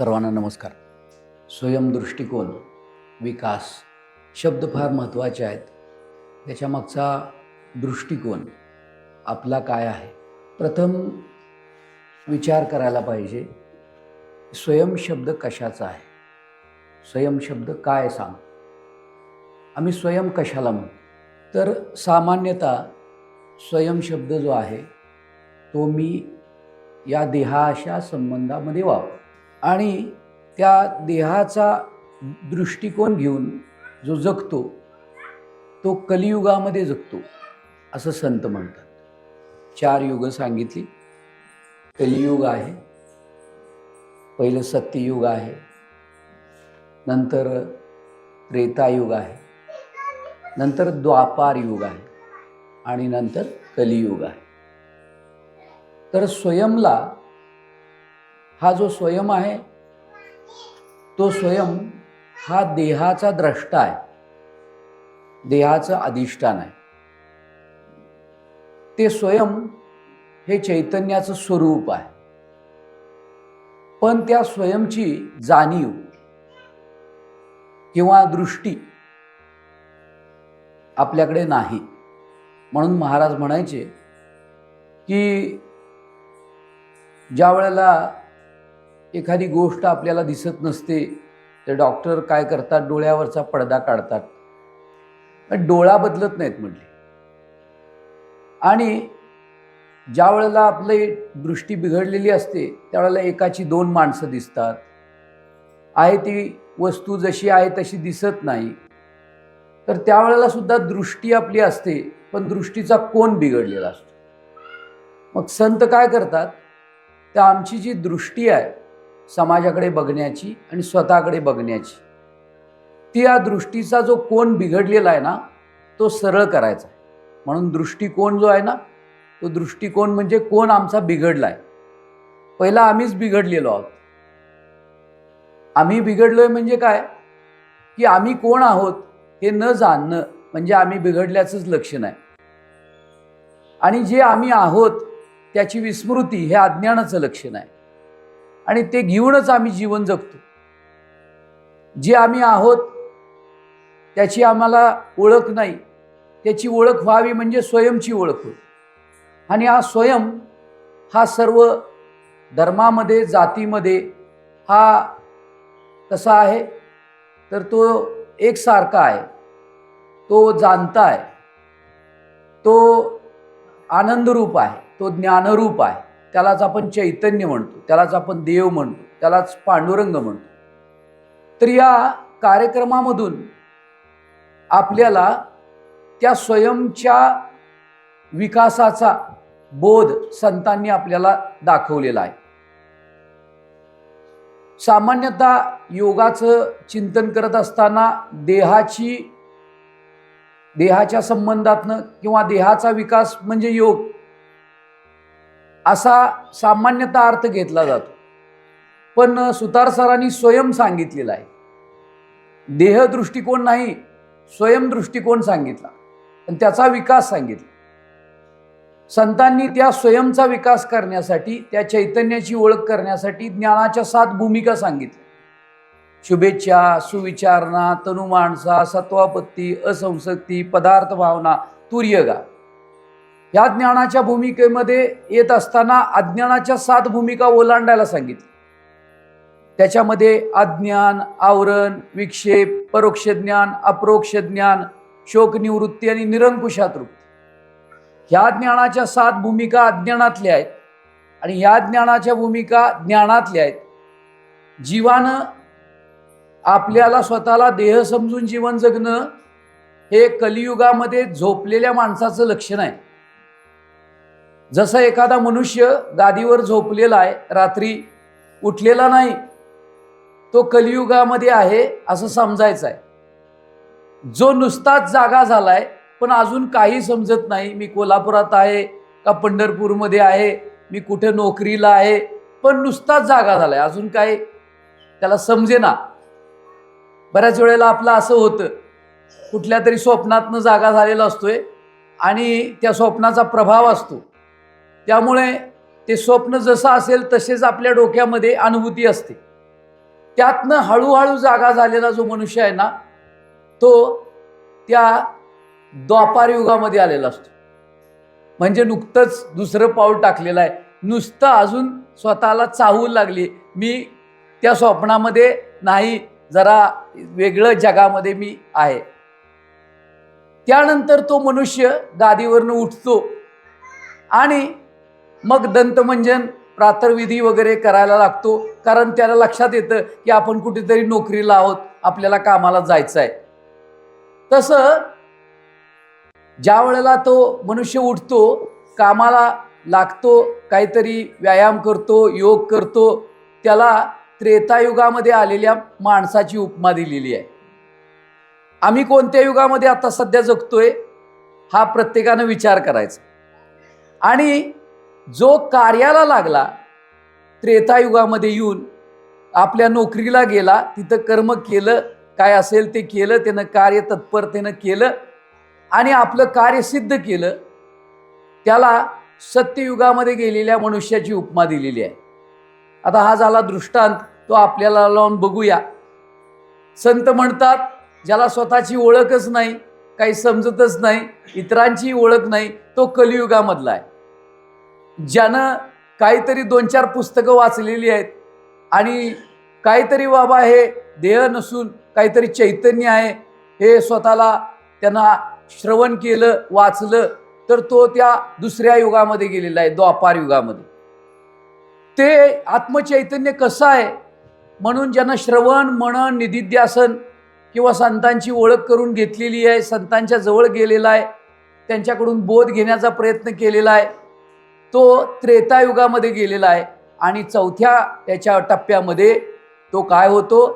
सर्वांना नमस्कार. स्वयंदृष्टिकोन विकास शब्द फार महत्त्वाचे आहेत. त्याच्यामागचा दृष्टिकोन आपला काय आहे? प्रथम विचार करायला पाहिजे स्वयं शब्द कशाचा आहे? स्वयं शब्द काय सांग? आम्ही स्वयं कशाला म्हणतो तर सामान्यतः स्वयं शब्द जो आहे तो मी या देहाशा संबंधामध्ये वापर आणि त्या देहाचा दृष्टिकोन घेऊन जो जगतो तो कलियुगामध्ये जगतो असं संत म्हणतात. चार युग सांगितली. कलियुग आहे पहिलं सत्ययुग आहे नंतर त्रेतायुग आहे नंतर द्वापार युग आहे आणि नंतर कलियुग आहे. तर स्वयंला हा जो स्वयं आहे तो स्वयं हा देहाचा द्रष्टा आहे. देहाचं अधिष्ठान आहे. ते स्वयं हे चैतन्याचं स्वरूप आहे. पण त्या स्वयंची जाणीव किंवा दृष्टी आपल्याकडे नाही. म्हणून महाराज म्हणायचे की ज्या वेळेला एखादी गोष्ट आपल्याला दिसत नसते तर डॉक्टर काय करतात? डोळ्यावरचा पडदा काढतात. पण डोळा बदलत नाहीत म्हटले. आणि ज्या वेळेला आपली दृष्टी बिघडलेली असते त्यावेळेला एकाची दोन माणसं दिसतात. आहे ती वस्तू जशी आहे तशी दिसत नाही. तर त्यावेळेला सुद्धा दृष्टी आपली असते पण दृष्टीचा कोण बिघडलेला असतो. मग संत काय करतात? तर आमची जी दृष्टी आहे समाजाकडे बघण्याची आणि स्वतःकडे बघण्याची. त्या दृष्टीचा जो कोण बिघडलेला आहे ना तो सरळ करायचा आहे. म्हणून दृष्टिकोन जो आहे ना तो दृष्टिकोन म्हणजे कोण आमचा बिघडला आहे. पहिला आम्हीच बिघडलेलो आहोत. आम्ही बिघडलोय म्हणजे काय? की आम्ही कोण आहोत हे न जाणणं म्हणजे आम्ही बिघडल्याचंच लक्षण आहे आणि जे आम्ही आहोत त्याची विस्मृती हे अज्ञानाचं लक्षण आहे. आणि ते घेऊनच आम्ही जीवन जगतो. जे आम्ही आहोत त्याची आम्हाला ओळख नाही. त्याची ओळख व्हावी म्हणजे स्वयंची ओळख होईल आणि हा स्वयं हा सर्व धर्मामध्ये जातीमध्ये हा कसा आहे? तर तो एकसारखा आहे. तो जाणता आहे. तो आनंदरूप आहे. तो ज्ञानरूप आहे. त्यालाच आपण चैतन्य म्हणतो त्यालाच आपण देव म्हणतो त्यालाच पांडुरंग म्हणतो. तर या कार्यक्रमामधून आपल्याला त्या स्वयंच्या विकासाचा बोध संतांनी आपल्याला दाखवलेला आहे. सामान्यतः योगाचं चिंतन करत असताना देहाची देहाच्या संबंधातनं किंवा देहाचा विकास म्हणजे योग असा सामान्यतः अर्थ घेतला जातो. पण सुतार सरांनी स्वयं सांगितलेला आहे. देह दृष्टिकोन नाही स्वयं दृष्टिकोन सांगितला. आणि त्याचा विकास सांगितला. संतांनी त्या स्वयंचा विकास करण्यासाठी त्या चैतन्याची ओळख करण्यासाठी ज्ञानाच्या सात भूमिका सांगितल्या. शुभेच्छा सुविचारणा तनुमाणसा सत्वापत्ती असंसक्ती पदार्थ भावना तुर्यगा. या ज्ञानाच्या भूमिकेमध्ये येत असताना अज्ञानाच्या सात भूमिका ओलांडायला सांगितली. त्याच्यामध्ये अज्ञान आवरण विक्षेप परोक्ष ज्ञान अप्रोक्ष ज्ञान शोकनिवृत्ती आणि निरंकुशातृप्ती ह्या ज्ञानाच्या सात भूमिका अज्ञानातल्या आहेत आणि या ज्ञानाच्या भूमिका ज्ञानातल्या आहेत. जीवानं आपल्याला स्वतःला देह समजून जीवन जगणं हे कलियुगामध्ये झोपलेल्या माणसाचं लक्षण आहे. जसं एखादा मनुष्य गादीवर झोपलेला आहे रात्री उठलेला नाही तो कलियुगामध्ये आहे असं समजायचं आहे. जो नुसताच जागा झालाय पण अजून काही समजत नाही मी कोल्हापुरात आहे का पंढरपूरमध्ये आहे मी कुठे नोकरीला आहे पण नुसताच जागा झालाय अजून काय त्याला समजेना. बऱ्याच वेळेला आपलं असं होतं कुठल्या तरी स्वप्नातनं जागा झालेला असतोय आणि त्या स्वप्नाचा प्रभाव असतो. त्यामुळे ते स्वप्न जसं असेल तसेच आपल्या डोक्यामध्ये अनुभूती असते. त्यातनं हळूहळू जागा झालेला जो मनुष्य आहे ना तो त्या द्वापार युगामध्ये आलेला असतो. म्हणजे नुकतंच दुसरं पाऊल टाकलेलं आहे. नुसतं अजून स्वतःला चाहू लागली. मी त्या स्वप्नामध्ये नाही जरा वेगळं जगामध्ये मी आहे. त्यानंतर तो मनुष्य गादीवरनं उठतो आणि मग दंतमंजन प्रातर्विधी वगैरे करायला लागतो कारण त्याला लक्षात येतं की आपण कुठेतरी नोकरीला आहोत आपल्याला कामाला जायचं आहे तसं ज्या वेळेला तो मनुष्य उठतो कामाला लागतो काहीतरी व्यायाम करतो योग करतो त्याला त्रेतायुगामध्ये आलेल्या माणसाची उपमा दिलेली आहे. आम्ही कोणत्या युगामध्ये आता सध्या जगतोय हा प्रत्येकानं विचार करायचा. आणि जो कार्याला लागला त्रेतायुगामध्ये येऊन आपल्या नोकरीला गेला तिथं कर्म केलं काय असेल ते केलं त्यानं कार्य तत्परतेनं केलं आणि आपलं कार्य सिद्ध केलं त्याला सत्ययुगामध्ये गेलेल्या मनुष्याची उपमा दिलेली आहे. आता हा झाला दृष्टांत तो आपल्याला लावून बघूया. संत म्हणतात ज्याला स्वतःची ओळखच नाही काही समजतच नाही इतरांची ओळख नाही तो कलियुगामधला आहे. ज्यानं काहीतरी दोन चार पुस्तकं वाचलेली आहेत आणि काहीतरी बाबा हे देह नसून काहीतरी चैतन्य आहे हे स्वतःला त्यांना श्रवण केलं वाचलं तर तो त्या दुसऱ्या युगामध्ये गेलेला आहे द्वापार युगामध्ये. ते आत्मचैतन्य कसं आहे? म्हणून ज्यांना श्रवण मनन निधिध्यासन किंवा संतांची ओळख करून घेतलेली आहे संतांच्या जवळ गेलेला आहे त्यांच्याकडून बोध घेण्याचा प्रयत्न केलेला आहे तो त्रेतायुगामध्ये गेलेला आहे. आणि चौथ्या त्याच्या टप्प्यामध्ये तो काय होतो?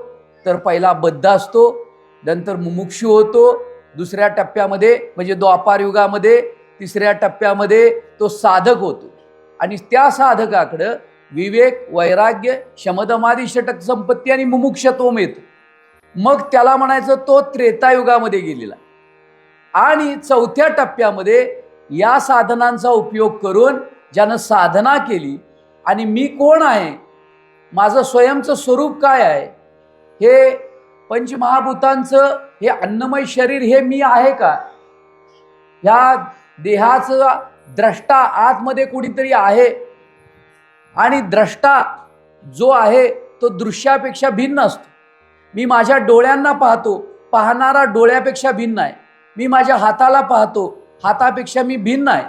तर पहिला बद्ध असतो नंतर मुमुक्षू होतो दुसऱ्या टप्प्यामध्ये म्हणजे द्वापार युगामध्ये तिसऱ्या टप्प्यामध्ये तो साधक होतो. आणि त्या साधकाकडं विवेक वैराग्य शमदमादी षटक संपत्ती आणि मुमुक्षत्व येतो. मग त्याला म्हणायचं तो त्रेतायुगामध्ये गेलेला आणि चौथ्या टप्प्यामध्ये या साधनांचा उपयोग करून ज्यानं साधना केली आणि मी कोण आहे? माझं स्वयंचं स्वरूप काय आहे? हे पंचमहाभूतांचं हे अन्नमय शरीर हे मी आहे का? ह्या देहाचं द्रष्टा आतमध्ये कुणीतरी आहे? आणि द्रष्टा जो आहे तो दृश्यापेक्षा भिन्न असतो. मी माझ्या डोळ्यांना पाहतो पाहणारा डोळ्यापेक्षा भिन्न आहे. मी माझ्या हाताला पाहतो हातापेक्षा मी भिन्न आहे.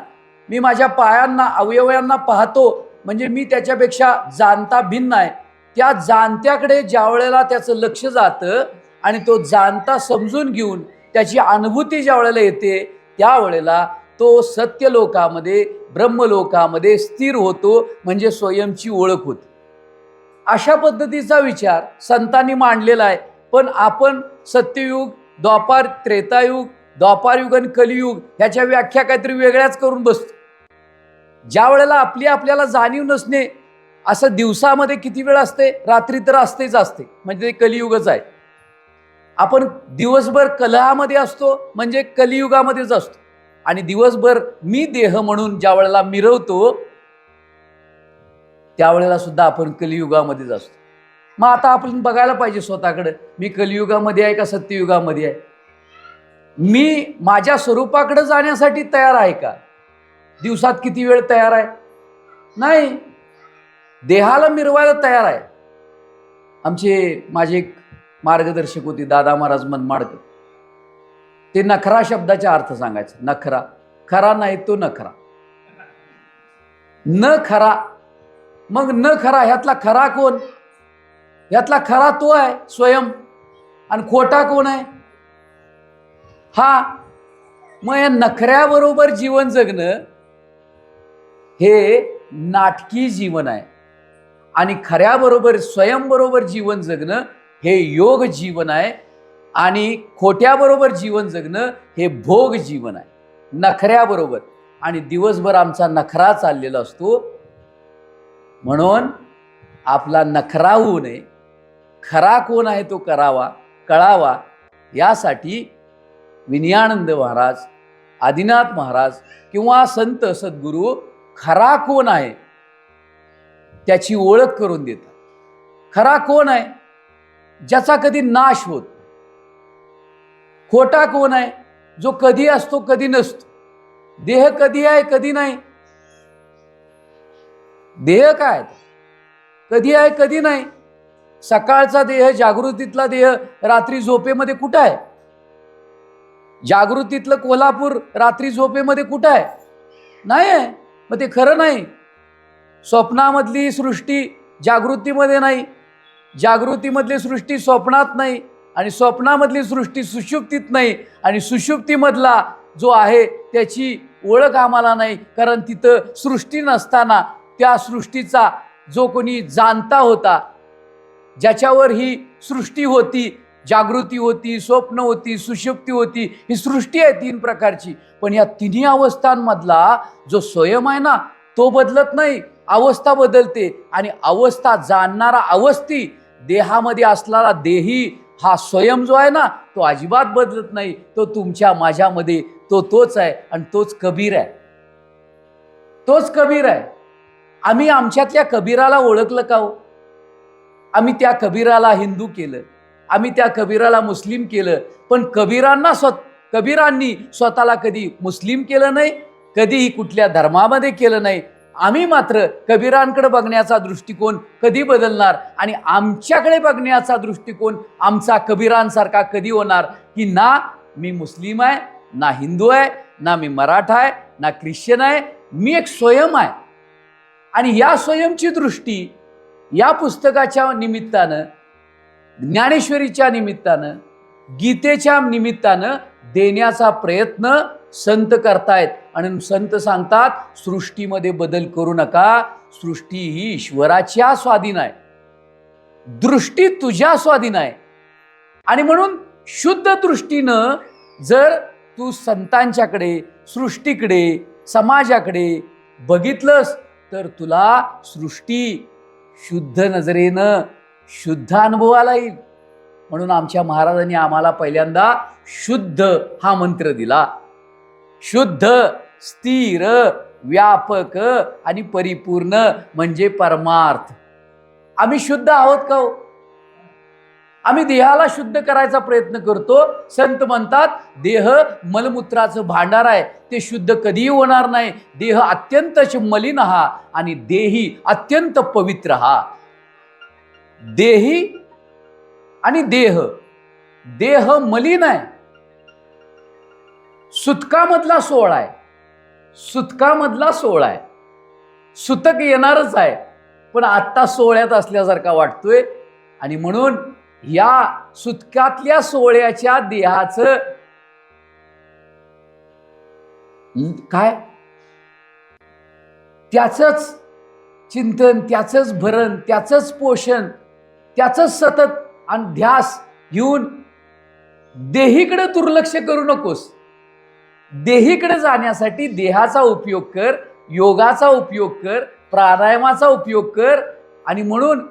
मी माझ्या पायांना अवयवांना पाहतो म्हणजे मी त्याच्यापेक्षा जाणता भिन्न आहे. त्या जाणत्याकडे ज्या वेळेला त्याचं लक्ष जातं आणि तो जाणता समजून घेऊन त्याची अनुभूती ज्या वेळेला येते त्यावेळेला तो सत्यलोकामध्ये ब्रह्मलोकामध्ये स्थिर होतो म्हणजे स्वयंची ओळख होते. अशा पद्धतीचा विचार संतांनी मांडलेला आहे. पण आपण सत्ययुग द्वापार त्रेतायुग द्वापारयुग आणि कलियुग ह्याच्या व्याख्या काहीतरी वेगळ्याच करून बसतो. ज्या वेळेला आपली आपल्याला जाणीव नसणे असं दिवसामध्ये किती वेळ असते? रात्री तर असतेच असते. म्हणजे ते कलियुगच आहे. आपण दिवसभर कलहामध्ये असतो म्हणजे कलियुगामध्येच असतो. आणि दिवसभर मी देह म्हणून ज्या वेळेला मिरवतो त्यावेळेला सुद्धा आपण कलियुगामध्येच असतो. मग आता आपण बघायला पाहिजे स्वतःकडे. मी कलियुगामध्ये आहे का सत्ययुगामध्ये आहे? मी माझ्या स्वरूपाकडे जाण्यासाठी तयार आहे का? दिवसात किती वेळ तयार आहे? नाही. देहाला मिरवायला तयार आहे. आमचे माझे एक मार्गदर्शक होते दादा महाराज मनमाडकर. ते नखरा शब्दाचा अर्थ सांगायचे. नखरा. खरा नाही तो नखरा. न खरा. मग न खरा ह्यातला खरा कोण? ह्यातला खरा तो आहे स्वयं. आणि खोटा कोण आहे? हा. मग या नखऱ्याबरोबर जीवन जगणं हे नाटकी जीवन आहे. आणि खऱ्याबरोबर स्वयंबरोबर जीवन जगणं हे योग जीवन आहे. आणि खोट्याबरोबर जीवन जगणं हे भोग जीवन आहे. नखऱ्याबरोबर आणि दिवसभर आमचा नखरा चाललेला असतो. म्हणून आपला नखरा होऊ नये. खरा कोण आहे तो करावा कळावा. यासाठी विनयानंद महाराज आदिनाथ महाराज किंवा संत सद्गुरू खरा कोण आहे त्याची ओळख करून देतात. खरा कोण आहे ज्याचा कधी नाश होत खोटा कोण आहे जो कधी असतो कधी नसतो. देह कधी आहे कधी नाही. देह काय कधी आहे कधी नाही. सकाळचा देह जागृतीतला देह रात्री झोपेमध्ये कुठं आहे? जागृतीतलं कोल्हापूर रात्री झोपेमध्ये कुठं आहे? नाही आहे. मग ते खरं नाही. स्वप्नामधली सृष्टी जागृतीमध्ये नाही. जागृतीमधली सृष्टी स्वप्नात नाही आणि स्वप्नामधली सृष्टी सुषुप्तीत नाही आणि सुषुप्तीमधला जो आहे त्याची ओळख आम्हाला नाही. कारण तिथं सृष्टी नसताना त्या सृष्टीचा जो कोणी जाणता होता ज्याच्यावर ही सृष्टी होती जागृती होती स्वप्न होती सुषुप्ती होती ही सृष्टी आहे तीन प्रकारची. पण या तिन्ही अवस्थांमधला जो स्वयं आहे ना तो बदलत नाही. अवस्था बदलते आणि अवस्था जाणणारा अवस्थी देहामध्ये असणारा देही हा स्वयं जो आहे ना तो अजिबात बदलत नाही. तो तुमच्या माझ्यामध्ये तो तोच आहे आणि तोच कबीर आहे. तोच कबीर आहे. आम्ही आमच्यातल्या कबीराला ओळखलं का हो? आम्ही त्या कबीराला हिंदू केलं. आम्ही त्या कबीराला मुस्लिम केलं. पण कबीरांना स्वत कबीरांनी स्वतःला कधी मुस्लिम केलं नाही कधीही कुठल्या धर्मामध्ये केलं नाही. आम्ही मात्र कबीरांकडे बघण्याचा दृष्टिकोन कधी बदलणार आणि आमच्याकडे बघण्याचा दृष्टिकोन आमचा कबीरांसारखा कधी होणार की ना मी मुस्लिम आहे ना हिंदू आहे ना मी मराठा आहे ना ख्रिश्चन आहे मी एक स्वयं आहे. आणि या स्वयंची दृष्टी या पुस्तकाच्या निमित्तानं ज्ञानेश्वरीच्या निमित्तानं गीतेच्या निमित्तानं देण्याचा प्रयत्न संत करतायत. आणि संत सांगतात सृष्टीमध्ये बदल करू नका. सृष्टी ही ईश्वराच्या स्वाधीन आहे. दृष्टी तुझ्या स्वाधीन आहे. आणि म्हणून शुद्ध दृष्टीनं जर तू संतांच्याकडे सृष्टीकडे समाजाकडे बघितलंस तर तुला सृष्टी शुद्ध नजरेनं शुद्ध अनुभवाला येईल. म्हणून आमच्या महाराजांनी आम्हाला पहिल्यांदा शुद्ध हा मंत्र दिला. शुद्ध स्थिर व्यापक आणि परिपूर्ण म्हणजे परमार्थ. आम्ही शुद्ध आहोत का हो? आम्ही देहाला शुद्ध करायचा प्रयत्न करतो. संत म्हणतात देह मलमूत्राचं भांडार आहे. ते शुद्ध कधीही होणार नाही. देह अत्यंत मलिन हा आणि देही अत्यंत पवित्र हा. देही आणि देह. देह मलिन आहे. सुतकामधला सोहळा आहे. सुतकामधला सोहळा आहे. सुतक येणारच आहे. पण आत्ता सोहळ्यात असल्यासारखा वाटतोय. आणि म्हणून या सुतकातल्या सोहळ्याच्या देहाचं काय? त्याचंच चिंतन त्याचंच भरण त्याचंच पोषण त्याचंच सतत आणि ध्यास घेऊन देहीकडे दुर्लक्ष करू नकोस. देहीकडे जाण्यासाठी देहाचा उपयोग कर योगाचा उपयोग कर प्राणायामाचा उपयोग कर. आणि म्हणून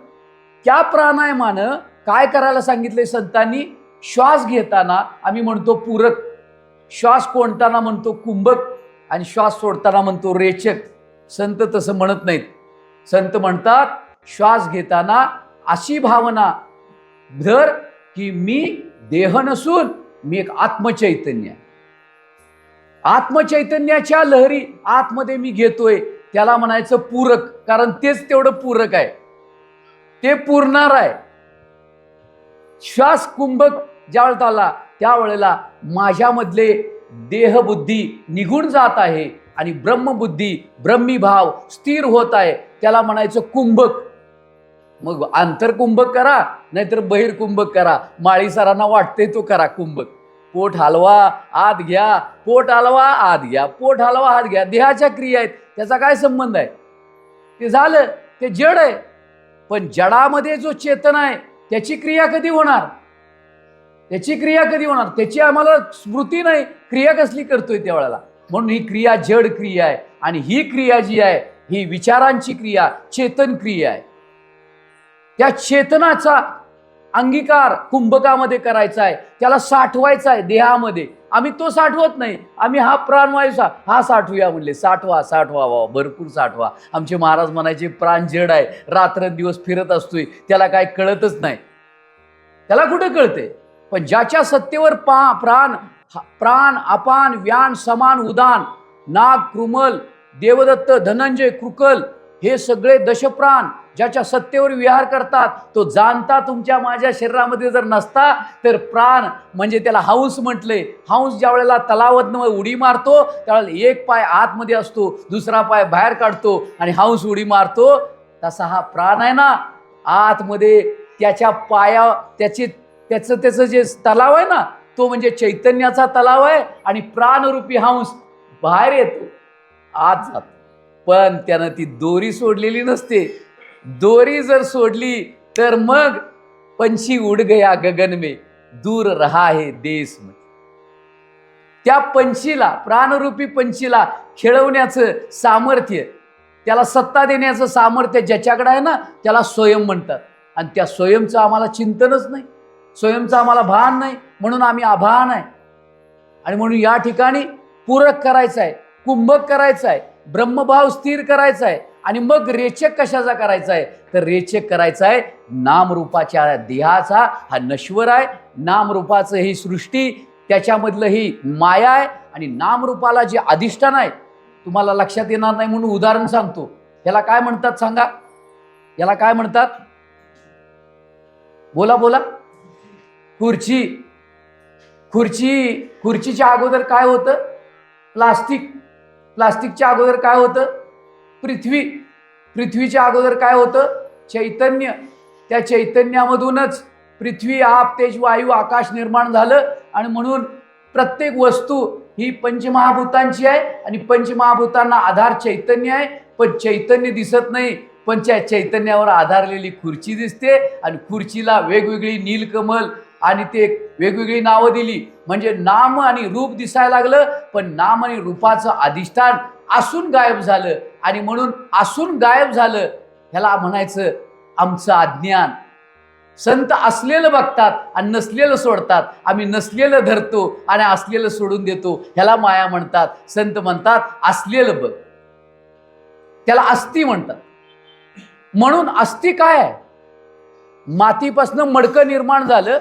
त्या प्राणायामानं काय करायला सांगितले संतांनी? श्वास घेताना आम्ही म्हणतो पूरक. श्वास कोणताना म्हणतो कुंभक आणि श्वास सोडताना म्हणतो रेचक. संत तसं म्हणत नाहीत. संत म्हणतात श्वास घेताना अशी भावना धर की मी देह नसून मी एक आत्मचैतन्य आहे. आत्मचैतन्याच्या लहरी आतमध्ये मी घेतोय. त्याला म्हणायचं पूरक. कारण तेच तेवढं पूरक आहे. ते पुरणार आहे. श्वास कुंभक ज्यावेळेस आला त्यावेळेला माझ्यामधले देहबुद्धी निघून जात आहे आणि ब्रह्मबुद्धी ब्रह्मीभाव स्थिर होत आहे. त्याला म्हणायचं कुंभक. मग आंतरकुंभक करा नाहीतर बहिर्कुंभक करा. माळी सरांना वाटते तो करा कुंभक. पोट हलवा आत घ्या. पोट हलवा आत घ्या. पोट हलवा आत घ्या. देहाच्या क्रिया आहेत. त्याचा काय संबंध आहे? ते झालं. ते जड आहे. पण जडामध्ये जो चेतन आहे त्याची क्रिया कधी होणार? त्याची क्रिया कधी होणार? त्याची आम्हाला स्मृती नाही. क्रिया कसली करतोय त्यावेळेला म्हणून ही क्रिया जड क्रिया आहे. आणि ही क्रिया जी आहे ही विचारांची क्रिया चेतन क्रिया आहे. त्या चेतनाचा अंगीकार कुंभकामध्ये करायचा आहे त्याला साठवायचा आहे देहामध्ये. आम्ही तो साठवत नाही. आम्ही हा प्राणवायूचा हा साठवूया म्हणले. साठवा साठवा वा भरपूर साठवा. आमचे महाराज म्हणायचे प्राण जड आहे. रात्रंदिवस फिरत असतोय. त्याला काय कळतच नाही. त्याला कुठं कळते पण ज्याच्या सत्तेवर पा प्राण प्राण अपान व्यान समान उदान नाग कृमल देवदत्त धनंजय कृकल हे सगळे दशप्राण ज्याच्या सत्तेवर विहार करतात तो जाणता तुमच्या माझ्या शरीरामध्ये जर नसता तर प्राण म्हणजे त्याला हाऊस म्हटले. हाऊस ज्या वेळेला तलावातनं उडी मारतो त्यावेळेला एक पाय आतमध्ये असतो दुसरा पाय बाहेर काढतो आणि हाऊस उडी मारतो. तसा हा प्राण आहे ना आतमध्ये त्याच्या पाया त्याचे त्याचं त्याचं जे तलाव आहे ना तो म्हणजे चैतन्याचा तलाव आहे आणि प्राणरूपी हंस बाहेर येतो आत जातो. पण त्यानं ती दोरी सोडलेली नसते. दोरी जर सोडली तर मग पंछी उड गया गगन में दूर रहा है देश में. त्या पंछीला प्राणरूपी पंछीला खेळवण्याचं सामर्थ्य त्याला सत्ता देण्याचं सामर्थ्य ज्याच्याकडे आहे ना त्याला स्वयं म्हणतात. आणि त्या स्वयंचं आम्हाला चिंतनच नाही. स्वयंचं आम्हाला भान नाही. म्हणून आम्ही आभान आहे. आणि म्हणून या ठिकाणी पूरक करायचं आहे कुंभक करायचं आहे. ब्रह्मभाव स्थिर करायचा आहे आणि मग रेचक कशाचा करायचा आहे तर रेचक करायचा आहे नामरूपाच्या देहाचा हा नश्वर आहे. नामरूपाचं ही सृष्टी त्याच्यामधलं ही माया आहे आणि नामरूपाला जे अधिष्ठान आहे तुम्हाला लक्षात येणार नाही म्हणून उदाहरण सांगतो. याला काय म्हणतात सांगा? याला काय म्हणतात? बोला बोला. खुर्ची. खुर्ची खुर्चीच्या अगोदर काय होतं? प्लास्टिक. प्लास्टिकच्या अगोदर काय होतं? पृथ्वी. पृथ्वीच्या अगोदर काय होतं? चैतन्य. त्या चैतन्यामधूनच पृथ्वी आप तेज वायू आकाश निर्माण झालं आणि म्हणून प्रत्येक वस्तू ही पंचमहाभूतांची आहे आणि पंचमहाभूतांना आधार चैतन्य आहे. पण चैतन्य दिसत नाही. पण त्या चैतन्यावर आधारलेली खुर्ची दिसते आणि खुर्चीला वेगवेगळी नीलकमल आणि ते वेगवेगळी नावं दिली. म्हणजे नाम आणि रूप दिसायला लागलं पण नाम आणि रूपाचं अधिष्ठान असून गायब झालं. आणि म्हणून असून गायब झालं ह्याला म्हणायचं आमचं अज्ञान. संत असलेलं बघतात आणि नसलेलं सोडतात. आम्ही नसलेलं धरतो आणि असलेलं सोडून देतो. ह्याला माया म्हणतात. संत म्हणतात असलेलं बघ. त्याला अस्थि म्हणतात. म्हणून अस्थि काय आहे? मातीपासनं मडकं निर्माण झालं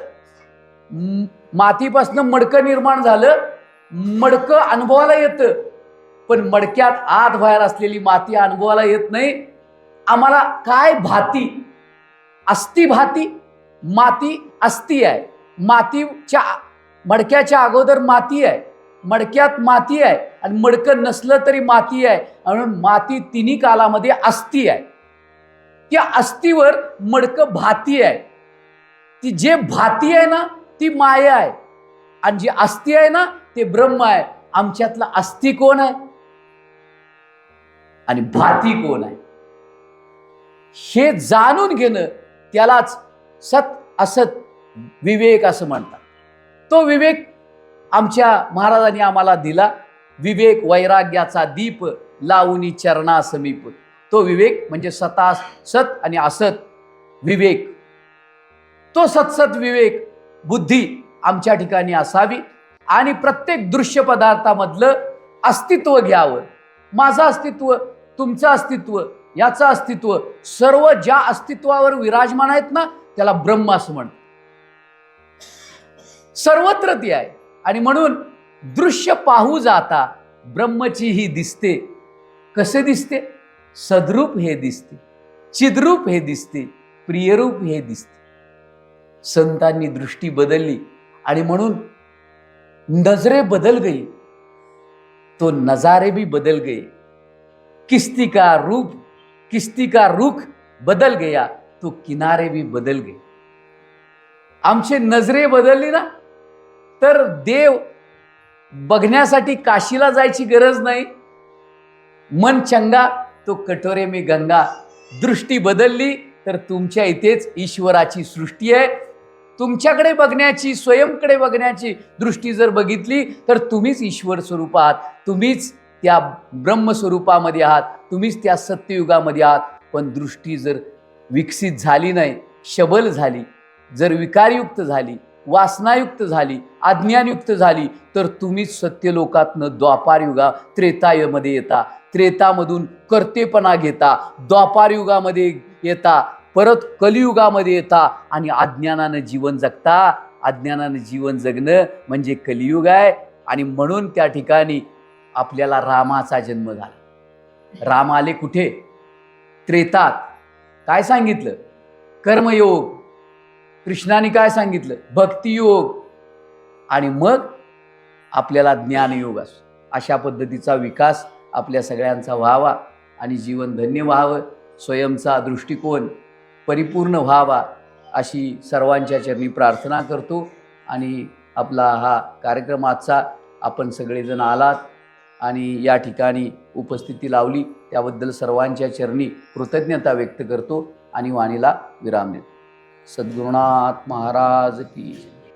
मातीपासनं मडकं निर्माण झालं. मडकं अनुभवाला येतं. पण मडक्यात आत बाहेर असलेली माती अनुभवाला येत नाही. आम्हाला काय भाती? अस्ती भाती? माती अस्ती आहे. मातीच्या मडक्याच्या अगोदर माती आहे. मडक्यात माती आहे. आणि मडकं नसलं तरी माती आहे. म्हणून माती तिन्ही कालामध्ये अस्ती आहे. त्या अस्थिवर मडकं भाती आहे. ती जे भाती आहे ना ती माया आहे. आणि जी अस्ति आहे ना ते ब्रह्म आहे. आमच्यातला अस्ति कोण आहे? आणि भाती कोण आहे? हे जाणून घेणं त्यालाच सत असत विवेक असं म्हणतात. तो विवेक आमच्या महाराजांनी आम्हाला दिला. विवेक वैराग्याचा दीप लावणी चरणा समीप तो विवेक म्हणजे सता सत आणि असत विवेक. तो सतसत विवेक बुद्धी आमच्या ठिकाणी असावी आणि प्रत्येक दृश्य पदार्थामधलं अस्तित्व घ्यावं. माझं अस्तित्व तुमचं अस्तित्व याचं अस्तित्व सर्व ज्या अस्तित्वावर विराजमान आहेत ना त्याला ब्रह्म असं म्हणतात. सर्वत्र ती आहे. आणि म्हणून दृश्य पाहू जाता ब्रह्मची ही दिसते. कसे दिसते? सद्रूप हे दिसते. चिद्रूप हे दिसते. प्रियरूप हे दिसते. संतांनी दृष्टी बदलली आणि म्हणून नजरे बदल गई. तो नजारे भी बदल गए. किस्ती का रूप किस्ती का रुख बदल गया तो किनारे भी बदल गए. आमचे नजरे बदलली ना तर देव बघण्यासाठी काशीला जायची गरज नाही. मन चंगा तो कटोरे मी गंगा. दृष्टी बदलली तर तुमच्या इथेच ईश्वराची सृष्टी आहे. तुमच्याकडे बघण्याची स्वयंकडे बघण्याची दृष्टी जर बघितली तर तुम्हीच ईश्वर स्वरूप आहात. तुम्हीच त्या ब्रह्मस्वरूपामध्ये आहात. तुम्हीच त्या सत्ययुगामध्ये आहात. पण दृष्टी जर विकसित झाली नाही शबल झाली जर विकारयुक्त झाली वासनायुक्त झाली अज्ञानयुक्त झाली तर तुम्हीच सत्यलोकातनं द्वापार युगा त्रेतायुगामध्ये येता. त्रेतामधून कर्तेपणा घेता. द्वापार युगामध्ये येता. परत कलियुगामध्ये येता आणि अज्ञानानं जीवन जगता. अज्ञानानं जीवन जगणं म्हणजे कलियुग आहे. आणि म्हणून त्या ठिकाणी आपल्याला रामाचा जन्म झाला. राम आले कुठे? त्रेतात. काय सांगितलं? कर्मयोग. कृष्णाने काय सांगितलं? भक्तियोग. आणि मग आपल्याला ज्ञानयोग असो अशा पद्धतीचा विकास आपल्या सगळ्यांचा व्हावा आणि जीवन धन्य व्हावं. स्वयंचा दृष्टिकोन परिपूर्ण व्हावा अशी सर्वांच्या चरणी प्रार्थना करतो. आणि आपला हा कार्यक्रम आजचा आपण सगळेजण आलात आणि या ठिकाणी उपस्थिती लावली. त्याबद्दल सर्वांच्या चरणी कृतज्ञता व्यक्त करतो आणि वाणीला विराम देतो. सद्गुरुनाथ महाराज की